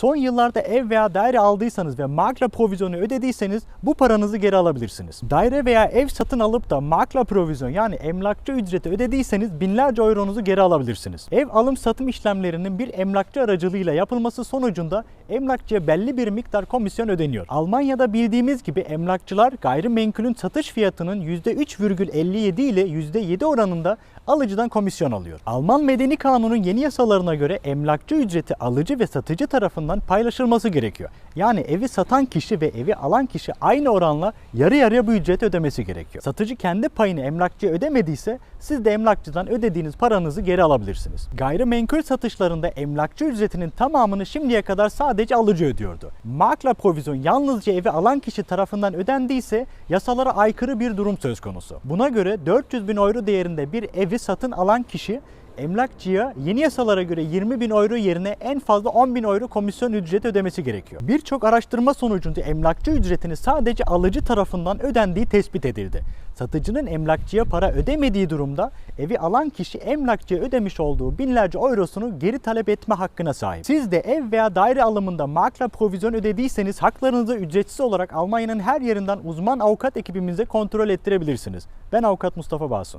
Son yıllarda ev veya daire aldıysanız ve makla provizyonu ödediyseniz bu paranızı geri alabilirsiniz. Daire veya ev satın alıp da makla provizyon yani emlakçı ücreti ödediyseniz binlerce euronuzu geri alabilirsiniz. Ev alım satım işlemlerinin bir emlakçı aracılığıyla yapılması sonucunda emlakçıya belli bir miktar komisyon ödeniyor. Almanya'da bildiğimiz gibi emlakçılar gayrimenkulün satış fiyatının %3,57 ile %7 oranında alıcıdan komisyon alıyor. Alman Medeni Kanun'un yeni yasalarına göre emlakçı ücreti alıcı ve satıcı tarafından paylaşılması gerekiyor. Yani evi satan kişi ve evi alan kişi aynı oranla yarı yarıya bu ücreti ödemesi gerekiyor. Satıcı kendi payını emlakçıya ödemediyse siz de emlakçıdan ödediğiniz paranızı geri alabilirsiniz. Gayrimenkul satışlarında emlakçı ücretinin tamamını şimdiye kadar sadece alıcı ödüyordu. Makla provizyon yalnızca evi alan kişi tarafından ödendiyse yasalara aykırı bir durum söz konusu. Buna göre 400 bin euro değerinde bir evi satın alan kişi emlakçıya yeni yasalara göre 20 bin euro yerine en fazla 10 bin euro komisyon ücreti ödemesi gerekiyor. Birçok araştırma sonucunda emlakçı ücretini sadece alıcı tarafından ödendiği tespit edildi. Satıcının emlakçıya para ödemediği durumda evi alan kişi emlakçıya ödemiş olduğu binlerce eurosunu geri talep etme hakkına sahip. Siz de ev veya daire alımında makla provizyon ödediyseniz haklarınızı ücretsiz olarak Almanya'nın her yerinden uzman avukat ekibimize kontrol ettirebilirsiniz. Ben avukat Mustafa Basun.